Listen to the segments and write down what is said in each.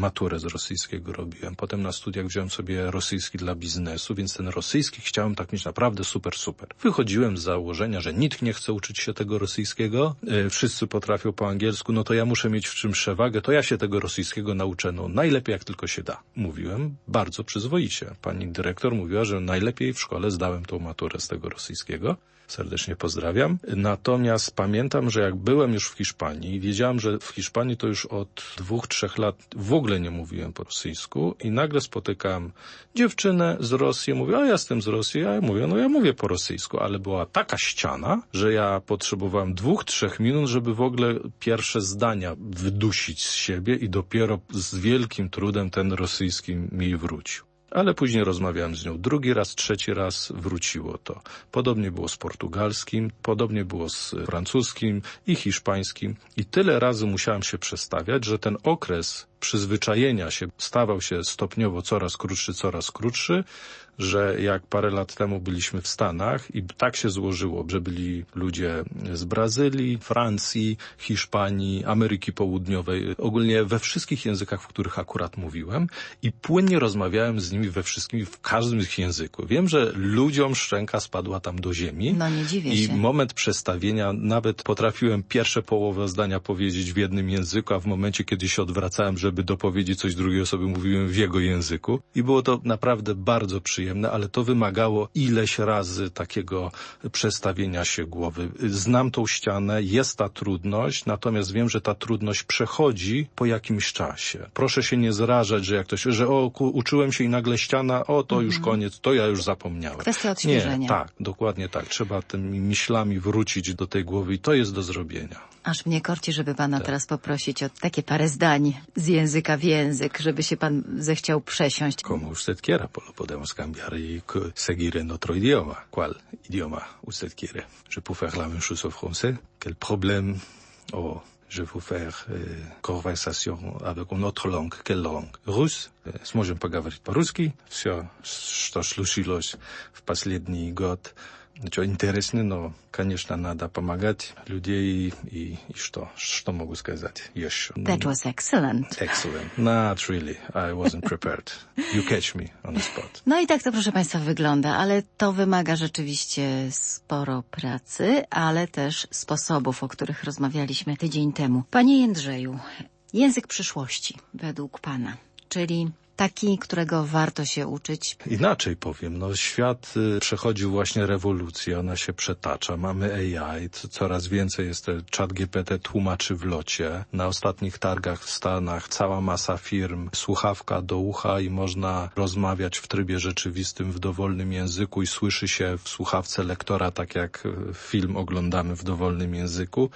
maturę z rosyjskiego robiłem. Potem na studiach wziąłem sobie rosyjski dla biznesu, więc ten rosyjski chciałem tak mieć naprawdę super, super. Wychodziłem z założenia, że nikt nie chce uczyć się tego rosyjskiego, e, wszyscy potrafią po angielsku, no to ja muszę mieć w czym przewagę, to ja się tego rosyjskiego nauczę, no najlepiej jak tylko się da. Mówiłem bardzo przyzwoicie. Pani dyrektor mówiła, że najlepiej w szkole zdałem tą maturę z tego rosyjskiego serdecznie pozdrawiam. Natomiast pamiętam, że jak byłem już w Hiszpanii, wiedziałem, że w Hiszpanii to już od dwóch, trzech lat w ogóle nie mówiłem po rosyjsku i nagle spotykam dziewczynę z Rosji, mówię, a ja jestem z Rosji, a ja mówię, no ja mówię po rosyjsku, ale była taka ściana, że ja potrzebowałem dwóch, trzech minut, żeby w ogóle pierwsze zdania wydusić z siebie i dopiero z wielkim trudem ten rosyjski mi wrócił ale później rozmawiałem z nią drugi raz, trzeci raz, wróciło to. Podobnie było z portugalskim, podobnie było z francuskim i hiszpańskim i tyle razy musiałem się przestawiać, że ten okres przyzwyczajenia się stawał się stopniowo coraz krótszy, coraz krótszy, że jak parę lat temu byliśmy w Stanach i tak się złożyło, że byli ludzie z Brazylii, Francji, Hiszpanii, Ameryki Południowej, ogólnie we wszystkich językach, w których akurat mówiłem i płynnie rozmawiałem z nimi we wszystkim, w każdym z ich języku. Wiem, że ludziom szczęka spadła tam do ziemi. No nie dziwię I się. moment przestawienia, nawet potrafiłem pierwsze połowę zdania powiedzieć w jednym języku, a w momencie, kiedy się odwracałem, żeby dopowiedzieć coś drugiej osoby, mówiłem w jego języku. I było to naprawdę bardzo przyjemne, ale to wymagało ileś razy takiego przestawienia się głowy. Znam tą ścianę, jest ta trudność, natomiast wiem, że ta trudność przechodzi po jakimś czasie. Proszę się nie zrażać, że jak ktoś, że o, uczyłem się i nagle ściana, o, to już koniec, to ja już zapomniałem. Kwestia odświeżenia. Nie, tak, dokładnie tak. Trzeba tymi myślami wrócić do tej głowy i to jest do zrobienia. Aż mnie korci, żeby pana Tak. teraz poprosić o takie parę zdań z języka w język, żeby się pan zechciał przesiąść. Como usted quiera, pues lo podemos cambiar y que- seguir en otro idioma. ¿Cuál idioma usted quiere? Je peux faire la même chose en français. Quel problème? Oh, je veux faire euh, conversation avec une autre langue. Quelle langue? Russe? Э, Сможем поговорить по-русски. Все, что случилось в последний год. Что интересно, но, конечно, надо помогать людей и, и что? Что могу сказать еще? That was excellent. Excellent. Not really. I wasn't prepared. You catch me on the spot. No i tak to, proszę Państwa, wygląda, ale to wymaga rzeczywiście sporo pracy, ale też sposobów, o których rozmawialiśmy tydzień temu. Panie Jędrzeju, język przyszłości według Pana, czyli taki, którego warto się uczyć. Inaczej powiem, no świat y, przechodził właśnie rewolucję, ona się przetacza. Mamy AI, co- coraz więcej jest te chat GPT tłumaczy w locie. Na ostatnich targach w Stanach cała masa firm, słuchawka do ucha i można rozmawiać w trybie rzeczywistym w dowolnym języku i słyszy się w słuchawce lektora, tak jak y, film oglądamy w dowolnym języku.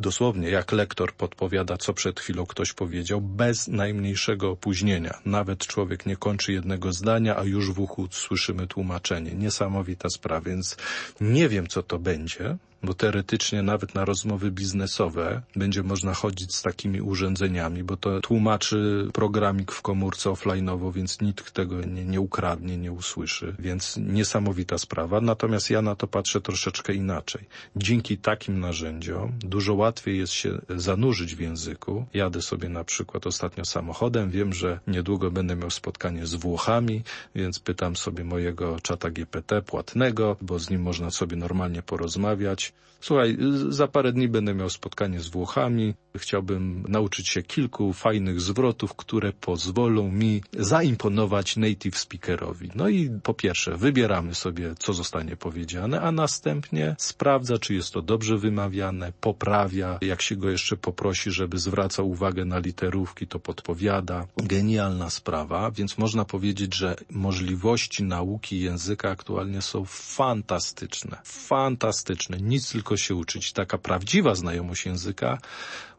Dosłownie, jak lektor podpowiada, co przed chwilą ktoś powiedział, bez najmniejszego opóźnienia. Nawet człowiek nie kończy jednego zdania, a już w uchu słyszymy tłumaczenie. Niesamowita sprawa, więc nie wiem, co to będzie, bo teoretycznie nawet na rozmowy biznesowe będzie można chodzić z takimi urządzeniami, bo to tłumaczy programik w komórce offline'owo, więc nikt tego nie, nie ukradnie, nie usłyszy, więc niesamowita sprawa. Natomiast ja na to patrzę troszeczkę inaczej. Dzięki takim narzędziom dużo łatwiej jest się zanurzyć w języku. Jadę sobie na przykład ostatnio samochodem, wiem, że niedługo będę miał spotkanie z Włochami, więc pytam sobie mojego czata GPT płatnego, bo z nim można sobie normalnie porozmawiać. Słuchaj, za parę dni będę miał spotkanie z Włochami. Chciałbym nauczyć się kilku fajnych zwrotów, które pozwolą mi zaimponować native speakerowi. No i po pierwsze, wybieramy sobie, co zostanie powiedziane, a następnie sprawdza, czy jest to dobrze wymawiane, poprawia. Jak się go jeszcze poprosi, żeby zwracał uwagę na literówki, to podpowiada. Genialna sprawa, więc można powiedzieć, że możliwości nauki języka aktualnie są fantastyczne. Fantastyczne. Nic tylko się uczyć. Taka prawdziwa znajomość języka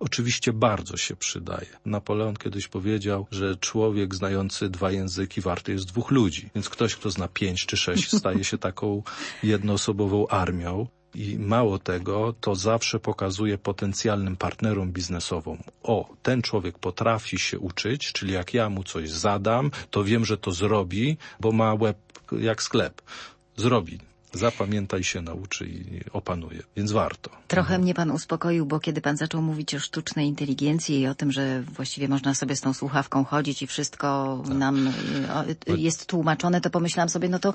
oczywiście bardzo się przydaje. Napoleon kiedyś powiedział, że człowiek znający dwa języki warty jest dwóch ludzi. Więc ktoś, kto zna pięć czy sześć, staje się taką jednoosobową armią. I mało tego, to zawsze pokazuje potencjalnym partnerom biznesowym, o, ten człowiek potrafi się uczyć, czyli jak ja mu coś zadam, to wiem, że to zrobi, bo ma łeb jak sklep. Zrobi. Zapamięta i się nauczy i opanuje, więc warto. Trochę mnie pan uspokoił, bo kiedy pan zaczął mówić o sztucznej inteligencji i o tym, że właściwie można sobie z tą słuchawką chodzić i wszystko nam y, y, jest tłumaczone, to pomyślałam sobie, no to,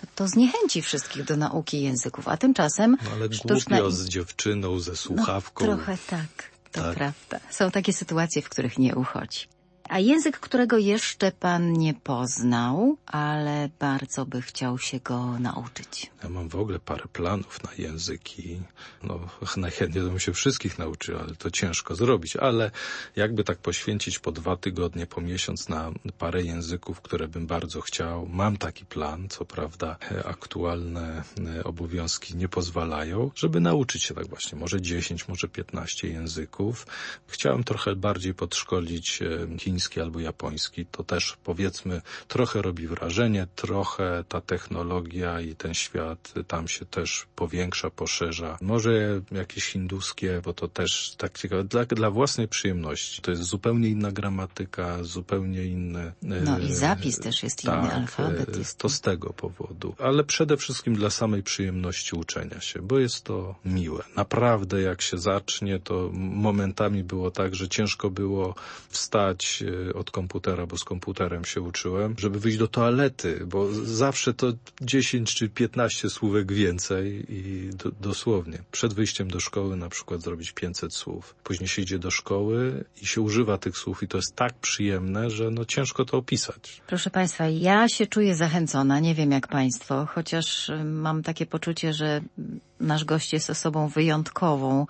to, to zniechęci wszystkich do nauki języków. A tymczasem No, ale sztuczna głupio z dziewczyną, ze no, słuchawką. trochę tak, to Tak. prawda. Są takie sytuacje, w których nie uchodzi. A język, którego jeszcze pan nie poznał, ale bardzo by chciał się go nauczyć. Ja mam w ogóle parę planów na języki. No, najchętniej bym się wszystkich nauczył, ale to ciężko zrobić. Ale jakby tak poświęcić po dwa tygodnie, po miesiąc na parę języków, które bym bardzo chciał. Mam taki plan, co prawda e, aktualne e, obowiązki nie pozwalają, żeby nauczyć się tak właśnie, może 10, może 15 języków. Chciałem trochę bardziej podszkolić e, chiński albo japoński. To też powiedzmy trochę robi wrażenie, trochę ta technologia i ten świat tam się też powiększa, poszerza. Może jakieś hinduskie, bo to też tak ciekawe, dla, dla własnej przyjemności. To jest zupełnie inna gramatyka, zupełnie inny... No i e, zapis też jest inny, tak, alfabet e, jest To z tego powodu. Ale przede wszystkim dla samej przyjemności uczenia się, bo jest to miłe. Naprawdę jak się zacznie, to momentami było tak, że ciężko było wstać e, od komputera, bo z komputerem się uczyłem, żeby wyjść do toalety, bo zawsze to 10 czy 15 słówek więcej i do, dosłownie. Przed wyjściem do szkoły na przykład zrobić 500 słów. Później się idzie do szkoły i się używa tych słów i to jest tak przyjemne, że no ciężko to opisać. Proszę Państwa, ja się czuję zachęcona, nie wiem jak Państwo, chociaż y, mam takie poczucie, że nasz gość jest osobą wyjątkową,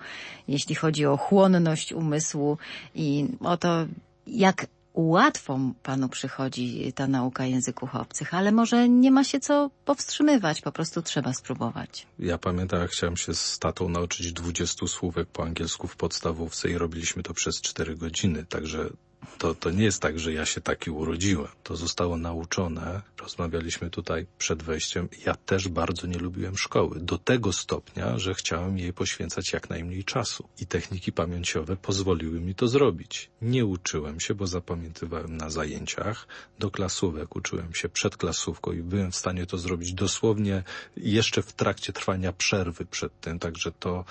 jeśli chodzi o chłonność umysłu i o to, jak łatwo Panu przychodzi ta nauka języków obcych, ale może nie ma się co powstrzymywać, po prostu trzeba spróbować. Ja pamiętam, jak chciałem się z tatą nauczyć 20 słówek po angielsku w podstawówce i robiliśmy to przez 4 godziny, także to, to nie jest tak, że ja się taki urodziłem. To zostało nauczone. Rozmawialiśmy tutaj przed wejściem. Ja też bardzo nie lubiłem szkoły. Do tego stopnia, że chciałem jej poświęcać jak najmniej czasu. I techniki pamięciowe pozwoliły mi to zrobić. Nie uczyłem się, bo zapamiętywałem na zajęciach. Do klasówek uczyłem się przed klasówką i byłem w stanie to zrobić dosłownie jeszcze w trakcie trwania przerwy przed tym. Także to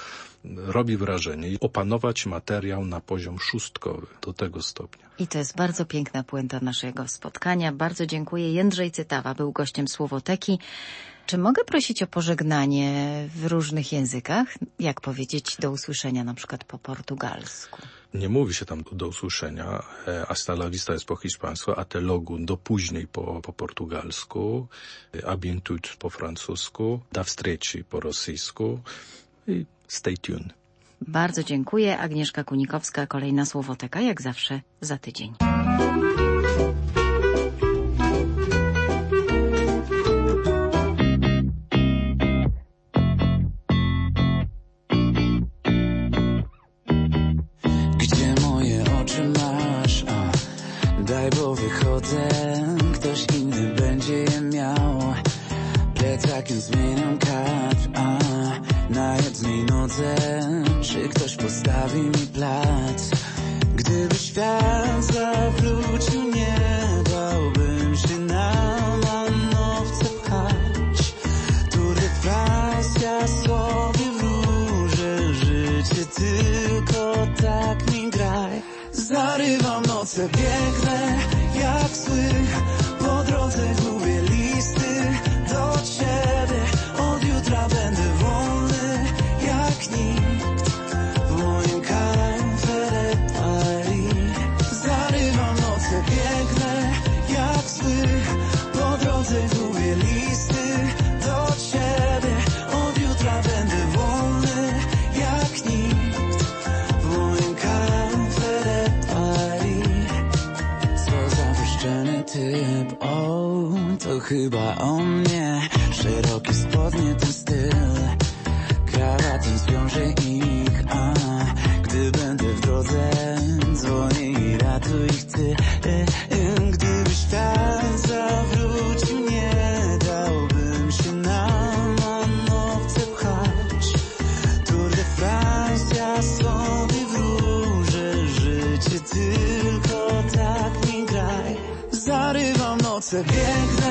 robi wrażenie. Opanować materiał na poziom szóstkowy. Do tego stopnia. I to jest bardzo piękna puenta naszego spotkania. Bardzo dziękuję. Jędrzej Cytawa był gościem Słowoteki. Czy mogę prosić o pożegnanie w różnych językach? Jak powiedzieć do usłyszenia na przykład po portugalsku? Nie mówi się tam do usłyszenia. E, Hasta la vista jest po hiszpańsku, a te logu do później po, po portugalsku, e, a bientut po francusku, da wstreci po rosyjsku i stay tuned. Bardzo dziękuję. Agnieszka Kunikowska, kolejna Słowoteka, jak zawsze za tydzień. Zarywam noce, chyba o mnie. Szerokie spodnie, ten styl. Krawatem zwiążę ich, a Gdy będę w drodze, dzwonię i ratuj chcę. E, e, Gdyby świat zawrócił, nie dałbym się na manowce pchać. Tour de France, ja sobie wróżę życie tylko tak mi graj. Zarywam noce, biegnę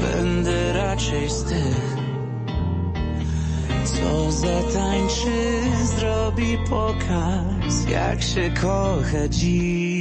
będę raczej z tych, co zatańczy, zrobi pokaz, jak się kocha dziś.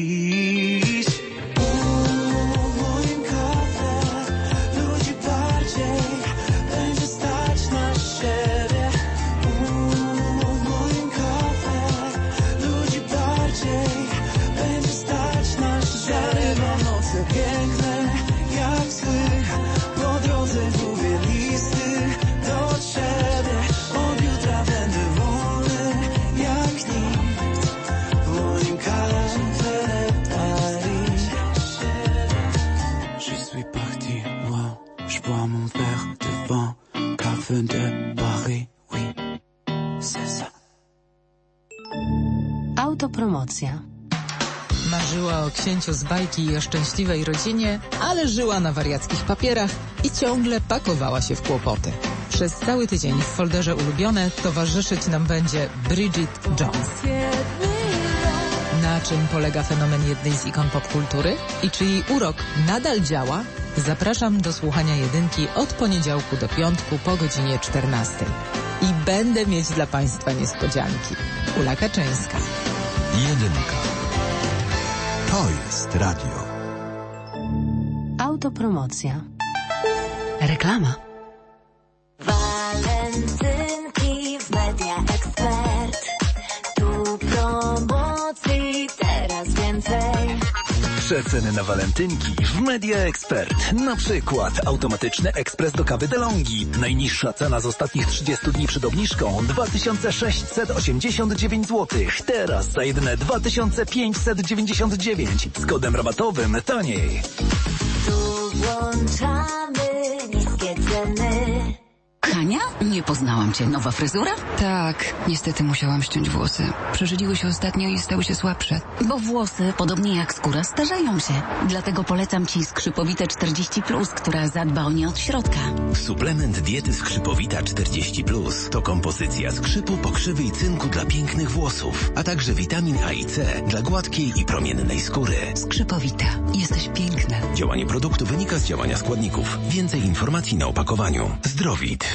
Autopromocja. Marzyła o księciu z bajki i o szczęśliwej rodzinie, ale żyła na wariackich papierach i ciągle pakowała się w kłopoty. Przez cały tydzień w folderze ulubione towarzyszyć nam będzie Bridget Jones. Na czym polega fenomen jednej z ikon popkultury i czy jej urok nadal działa? Zapraszam do słuchania jedynki od poniedziałku do piątku po godzinie 14. I będę mieć dla Państwa niespodzianki. Ula Kaczyńska. Jedynka. To jest radio. Autopromocja. Reklama. Walentynki Przeceny na walentynki w Media Expert. Na przykład automatyczny ekspres do kawy DeLonghi. Najniższa cena z ostatnich 30 dni przed obniżką 2689 zł. Teraz za jedyne 2599 z kodem rabatowym taniej. Tu włączamy niskie ceny. Hania? Nie poznałam cię. Nowa fryzura? Tak, niestety musiałam ściąć włosy. Przeżyliły się ostatnio i stały się słabsze. Bo włosy, podobnie jak skóra, starzeją się. Dlatego polecam ci skrzypowite 40+, która zadba o nie od środka. Suplement diety Skrzypowita 40+, to kompozycja skrzypu, pokrzywy i cynku dla pięknych włosów, a także witamin A i C dla gładkiej i promiennej skóry. Skrzypowita. Jesteś piękna. Działanie produktu wynika z działania składników. Więcej informacji na opakowaniu. Zdrowit.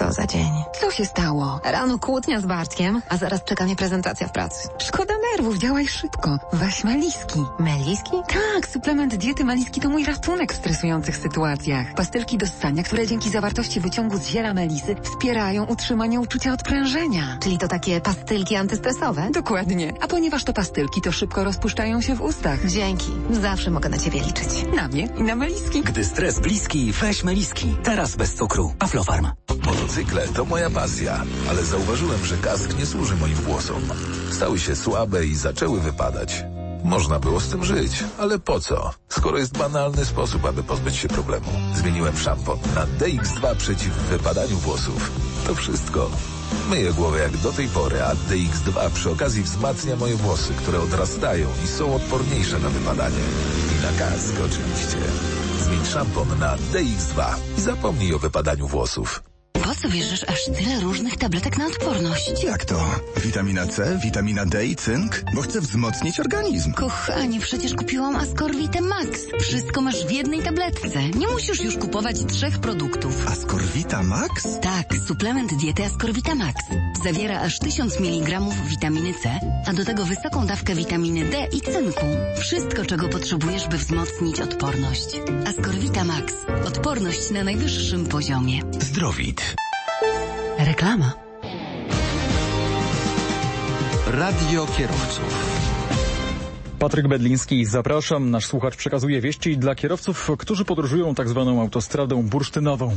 Co za dzień. Co się stało? Rano kłótnia z Bartkiem, a zaraz czeka mnie prezentacja w pracy. Szkoda nerwów, działaj szybko. Weź meliski. Meliski? Tak, suplement diety meliski to mój ratunek w stresujących sytuacjach. Pastylki do ssania, które dzięki zawartości wyciągu z ziela melisy wspierają utrzymanie uczucia odprężenia. Czyli to takie pastylki antystresowe? Dokładnie. A ponieważ to pastylki, to szybko rozpuszczają się w ustach. Dzięki. Zawsze mogę na ciebie liczyć. Na mnie i na meliski. Gdy stres bliski, weź meliski. Teraz bez cukru. Aflofarm. Motocykle to moja pasja, ale zauważyłem, że kask nie służy moim włosom. Stały się słabe i zaczęły wypadać. Można było z tym żyć, ale po co? Skoro jest banalny sposób, aby pozbyć się problemu. Zmieniłem szampon na DX2 przeciw wypadaniu włosów. To wszystko. Myję głowę jak do tej pory, a DX2 przy okazji wzmacnia moje włosy, które odrastają i są odporniejsze na wypadanie. I na kask oczywiście. Zmień szampon na DX2 i zapomnij o wypadaniu włosów. Po co bierzesz aż tyle różnych tabletek na odporność? Jak to? Witamina C, witamina D i cynk? Bo chcę wzmocnić organizm. Kochanie, przecież kupiłam Ascorvite Max. Wszystko masz w jednej tabletce. Nie musisz już kupować trzech produktów. Ascorvita Max? Tak, suplement diety Ascorvita Max. Zawiera aż 1000 mg witaminy C, a do tego wysoką dawkę witaminy D i cynku. Wszystko, czego potrzebujesz, by wzmocnić odporność. Ascorvita Max. Odporność na najwyższym poziomie. Zdrowit. Reklama. Radio kierowców. Patryk Bedliński, zapraszam. Nasz słuchacz przekazuje wieści dla kierowców, którzy podróżują tak zwaną autostradą bursztynową.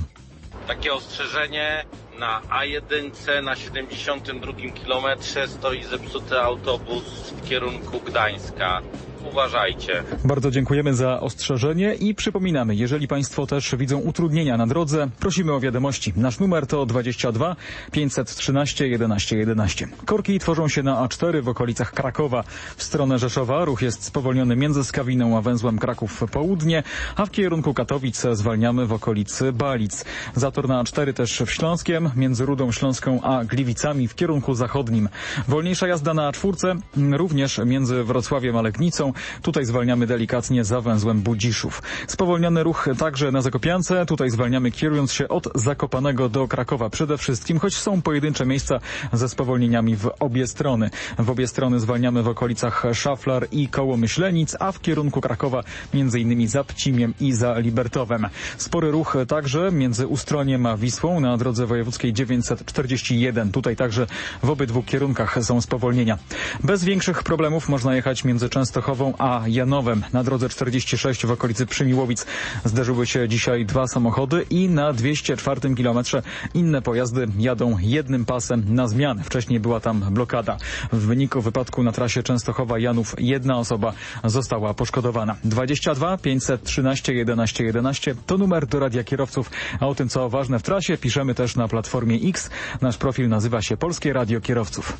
Takie ostrzeżenie na A1 na 72 kilometrze stoi zepsuty autobus w kierunku Gdańska. Uważajcie. Bardzo dziękujemy za ostrzeżenie i przypominamy, jeżeli Państwo też widzą utrudnienia na drodze, prosimy o wiadomości. Nasz numer to 22 513 11 11. Korki tworzą się na A4 w okolicach Krakowa. W stronę Rzeszowa ruch jest spowolniony między Skawiną a węzłem Kraków Południe, a w kierunku Katowic zwalniamy w okolicy Balic. Zator na A4 też w Śląskiem, między Rudą Śląską a Gliwicami w kierunku zachodnim. Wolniejsza jazda na A4 również między Wrocławiem a Legnicą, Tutaj zwalniamy delikatnie za węzłem Budziszów. Spowolniony ruch także na Zakopiance. Tutaj zwalniamy kierując się od Zakopanego do Krakowa przede wszystkim, choć są pojedyncze miejsca ze spowolnieniami w obie strony. W obie strony zwalniamy w okolicach Szaflar i koło Myślenic, a w kierunku Krakowa między innymi za Pcimiem i za Libertowem. Spory ruch także między Ustroniem a Wisłą na drodze wojewódzkiej 941. Tutaj także w obydwu kierunkach są spowolnienia. Bez większych problemów można jechać między Częstochową a Janowem. Na drodze 46 w okolicy Przymiłowic zderzyły się dzisiaj dwa samochody i na 204 kilometrze inne pojazdy jadą jednym pasem na zmianę. Wcześniej była tam blokada. W wyniku wypadku na trasie Częstochowa-Janów jedna osoba została poszkodowana. 22 513 11 11 to numer do radia kierowców. A o tym, co ważne w trasie, piszemy też na Platformie X. Nasz profil nazywa się Polskie Radio Kierowców.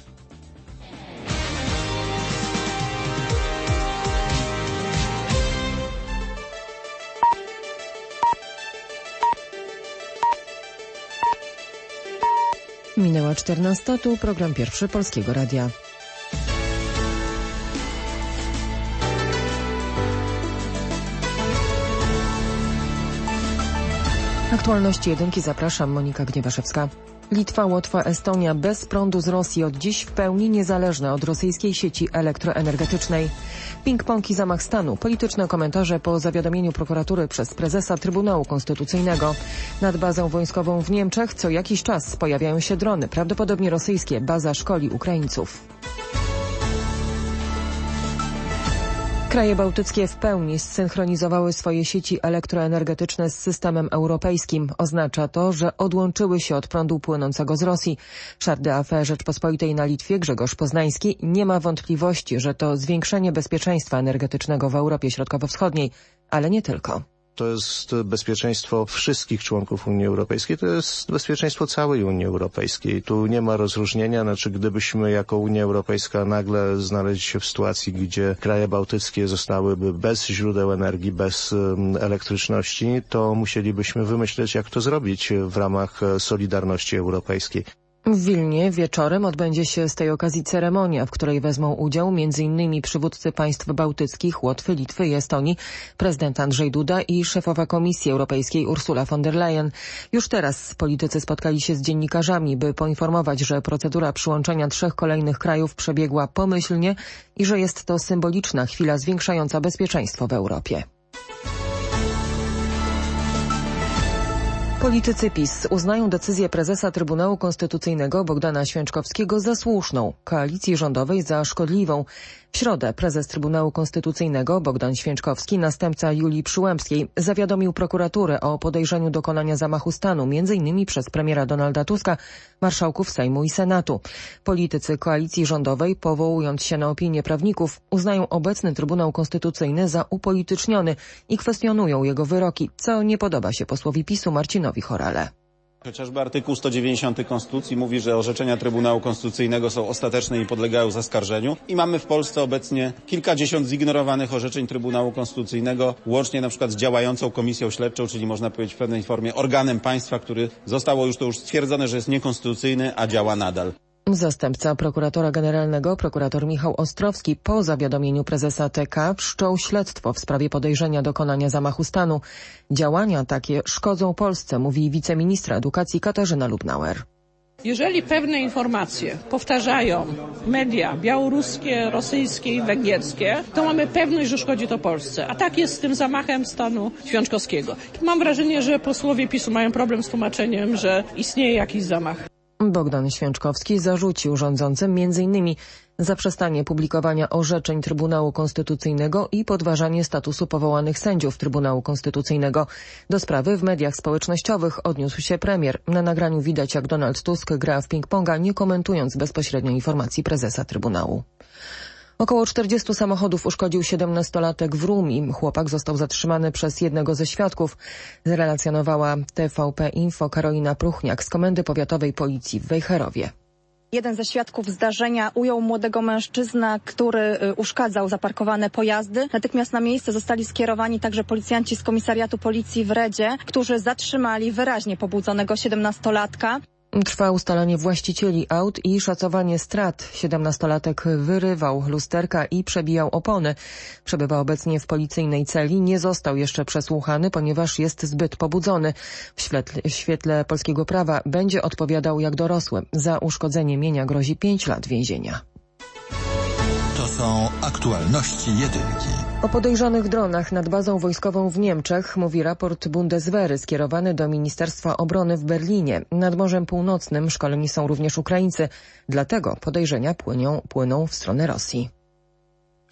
Minęła 14, tu program pierwszy Polskiego Radia. Aktualności jedynki zapraszam, Monika Gniewaszewska. Litwa, Łotwa, Estonia bez prądu z Rosji od dziś w pełni niezależne od rosyjskiej sieci elektroenergetycznej. Ping-pong i zamach stanu. Polityczne komentarze po zawiadomieniu prokuratury przez prezesa Trybunału Konstytucyjnego. Nad bazą wojskową w Niemczech co jakiś czas pojawiają się drony, prawdopodobnie rosyjskie. Baza szkoli Ukraińców. Kraje bałtyckie w pełni zsynchronizowały swoje sieci elektroenergetyczne z systemem europejskim. Oznacza to, że odłączyły się od prądu płynącego z Rosji. Szef d'Affaires Rzeczpospolitej na Litwie Grzegorz Poznański nie ma wątpliwości, że to zwiększenie bezpieczeństwa energetycznego w Europie Środkowo-Wschodniej, ale nie tylko. To jest bezpieczeństwo wszystkich członków Unii Europejskiej, to jest bezpieczeństwo całej Unii Europejskiej. Tu nie ma rozróżnienia, znaczy gdybyśmy jako Unia Europejska nagle znaleźli się w sytuacji, gdzie kraje bałtyckie zostałyby bez źródeł energii, bez elektryczności, to musielibyśmy wymyśleć, jak to zrobić w ramach Solidarności Europejskiej. W Wilnie wieczorem odbędzie się z tej okazji ceremonia, w której wezmą udział m.in. przywódcy państw bałtyckich, Łotwy, Litwy i Estonii, prezydent Andrzej Duda i szefowa Komisji Europejskiej Ursula von der Leyen. Już teraz politycy spotkali się z dziennikarzami, by poinformować, że procedura przyłączenia trzech kolejnych krajów przebiegła pomyślnie i że jest to symboliczna chwila zwiększająca bezpieczeństwo w Europie. Politycy PiS uznają decyzję prezesa Trybunału Konstytucyjnego Bogdana Święczkowskiego za słuszną, koalicji rządowej za szkodliwą. W środę prezes Trybunału Konstytucyjnego Bogdan Święczkowski, następca Julii Przyłębskiej, zawiadomił prokuraturę o podejrzeniu dokonania zamachu stanu, m.in. przez premiera Donalda Tuska, marszałków Sejmu i Senatu. Politycy koalicji rządowej, powołując się na opinię prawników, uznają obecny Trybunał Konstytucyjny za upolityczniony i kwestionują jego wyroki, co nie podoba się posłowi PiSu Marcinowi Chorale. Chociażby artykuł 190 Konstytucji mówi, że orzeczenia Trybunału Konstytucyjnego są ostateczne i podlegają zaskarżeniu. I mamy w Polsce obecnie kilkadziesiąt zignorowanych orzeczeń Trybunału Konstytucyjnego, łącznie na przykład z działającą komisją śledczą, czyli można powiedzieć w pewnej formie organem państwa, który zostało już to już stwierdzone, że jest niekonstytucyjny, a działa nadal. Zastępca prokuratora generalnego, prokurator Michał Ostrowski, po zawiadomieniu prezesa TK wszczął śledztwo w sprawie podejrzenia dokonania zamachu stanu. Działania takie szkodzą Polsce, mówi wiceministra edukacji Katarzyna Lubnauer. Jeżeli pewne informacje powtarzają media białoruskie, rosyjskie i węgierskie, to mamy pewność, że szkodzi to Polsce. A tak jest z tym zamachem stanu Świączkowskiego. Mam wrażenie, że posłowie PiSu mają problem z tłumaczeniem, że istnieje jakiś zamach. Bogdan Święczkowski zarzucił rządzącym m.in. zaprzestanie publikowania orzeczeń Trybunału Konstytucyjnego i podważanie statusu powołanych sędziów Trybunału Konstytucyjnego. Do sprawy w mediach społecznościowych odniósł się premier. Na nagraniu widać, jak Donald Tusk gra w ping-ponga, nie komentując bezpośrednio informacji prezesa Trybunału. Około 40 samochodów uszkodził 17-latek w Rumi. Chłopak został zatrzymany przez jednego ze świadków, zrelacjonowała TVP Info Karolina Pruchniak z Komendy Powiatowej Policji w Wejherowie. Jeden ze świadków zdarzenia ujął młodego mężczyznę, który uszkadzał zaparkowane pojazdy. Natychmiast na miejsce zostali skierowani także policjanci z komisariatu policji w Redzie, którzy zatrzymali wyraźnie pobudzonego 17-latka. Trwa ustalanie właścicieli aut i szacowanie strat. 17-latek wyrywał lusterka i przebijał opony. Przebywa obecnie w policyjnej celi. Nie został jeszcze przesłuchany, ponieważ jest zbyt pobudzony. W świetle, w świetle polskiego prawa będzie odpowiadał jak dorosły. Za uszkodzenie mienia grozi 5 lat więzienia. Są aktualności jedynki. O podejrzanych dronach nad bazą wojskową w Niemczech mówi raport Bundeswehry skierowany do Ministerstwa Obrony w Berlinie. Nad Morzem Północnym szkoleni są również Ukraińcy, dlatego podejrzenia płyną, płyną w stronę Rosji.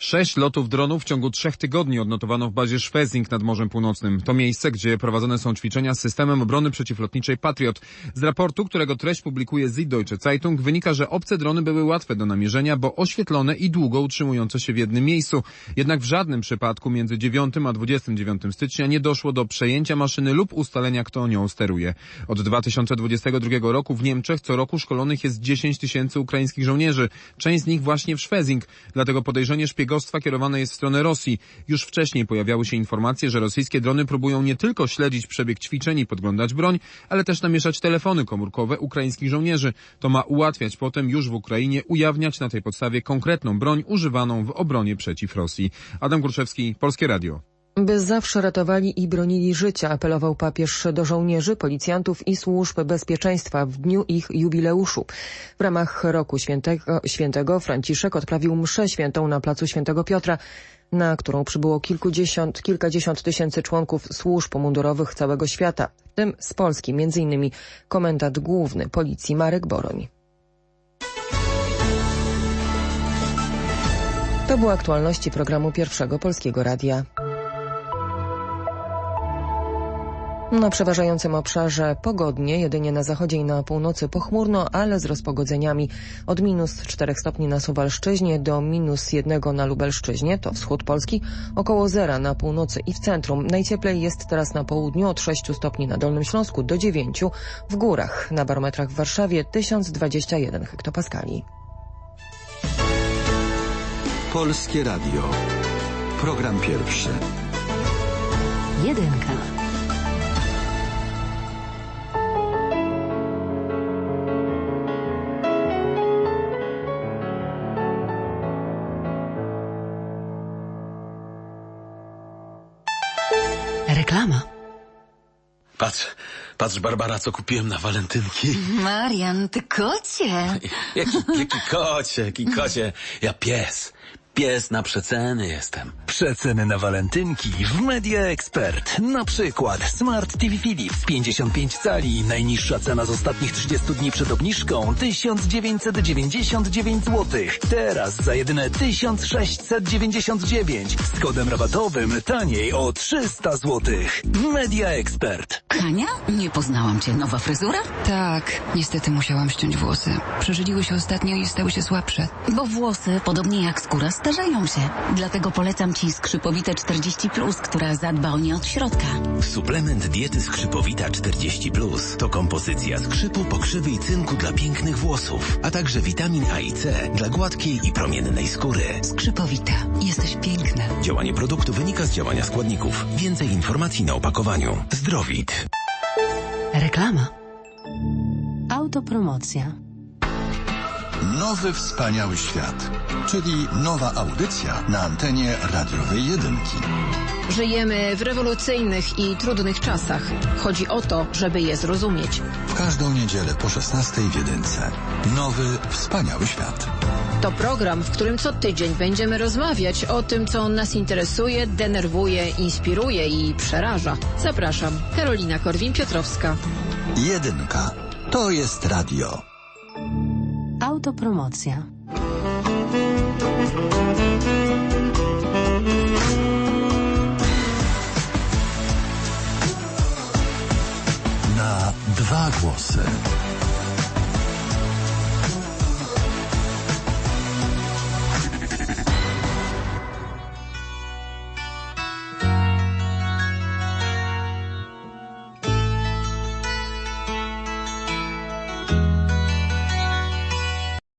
Sześć lotów dronów w ciągu trzech tygodni odnotowano w bazie Schwezing nad Morzem Północnym. To miejsce, gdzie prowadzone są ćwiczenia z systemem obrony przeciwlotniczej Patriot. Z raportu, którego treść publikuje Süddeutsche Zeitung, wynika, że obce drony były łatwe do namierzenia, bo oświetlone i długo utrzymujące się w jednym miejscu. Jednak w żadnym przypadku między 9 a 29 stycznia nie doszło do przejęcia maszyny lub ustalenia, kto nią steruje. Od 2022 roku w Niemczech co roku szkolonych jest 10 tysięcy ukraińskich żołnierzy. Część z nich właśnie w Schwezing. Dlatego podejrzenie szpiegostwa kierowane jest w stronę Rosji. Już wcześniej pojawiały się informacje, że rosyjskie drony próbują nie tylko śledzić przebieg ćwiczeń i podglądać broń, ale też namieszać telefony komórkowe ukraińskich żołnierzy. To ma ułatwiać potem już w Ukrainie ujawniać na tej podstawie konkretną broń używaną w obronie przeciw Rosji. Adam Kurczewski, Polskie Radio. By zawsze ratowali i bronili życia, apelował papież do żołnierzy, policjantów i służb bezpieczeństwa w dniu ich jubileuszu. W ramach roku świętego, świętego Franciszek odprawił mszę świętą na placu Świętego Piotra, na którą przybyło kilkudziesiąt, kilkadziesiąt tysięcy członków służb mundurowych całego świata, w tym z Polski, m.in. komendant główny policji Marek Boroń. To były aktualności programu Pierwszego Polskiego Radia. Na przeważającym obszarze pogodnie, jedynie na zachodzie i na północy pochmurno, ale z rozpogodzeniami od minus 4 stopni na Suwalszczyźnie do minus 1 na Lubelszczyźnie, to wschód Polski, około zera na północy i w centrum. Najcieplej jest teraz na południu od 6 stopni na Dolnym Śląsku do 9 w górach. Na barometrach w Warszawie 1021 hektopaskali. Polskie Radio. Program pierwszy. Jedynka. Patrz Barbara, co kupiłem na walentynki. Marian, ty kocie. Jaki, jaki kocie, jaki kocie. Ja pies. Pies na przeceny jestem. Przeceny na walentynki w Media Expert. Na przykład Smart TV Philips 55 cali. Najniższa cena z ostatnich 30 dni przed obniżką 1999 zł. Teraz za jedyne 1699. Z kodem rabatowym taniej o 300 zł. Media Expert. Hania? Nie poznałam cię. Nowa fryzura? Tak, niestety musiałam ściąć włosy. Przeżyliły się ostatnio i stały się słabsze. Bo włosy, podobnie jak skóra, starzeją się. Dlatego polecam ci skrzypowite 40+, która zadba o nie od środka. Suplement diety Skrzypowita 40+, to kompozycja skrzypu, pokrzywy i cynku dla pięknych włosów, a także witamin A i C dla gładkiej i promiennej skóry. Skrzypowita. Jesteś piękna. Działanie produktu wynika z działania składników. Więcej informacji na opakowaniu. Zdrowit. Reklama. Autopromocja. Nowy wspaniały świat, czyli nowa audycja na antenie radiowej jedynki. Żyjemy w rewolucyjnych i trudnych czasach. Chodzi o to, żeby je zrozumieć. W każdą niedzielę po 16 w jedynce. Nowy wspaniały świat. To program, w którym co tydzień będziemy rozmawiać o tym, co nas interesuje, denerwuje, inspiruje i przeraża. Zapraszam, Karolina Korwin-Piotrowska. Jedynka. To jest radio. Autopromocja. Na dwa głosy.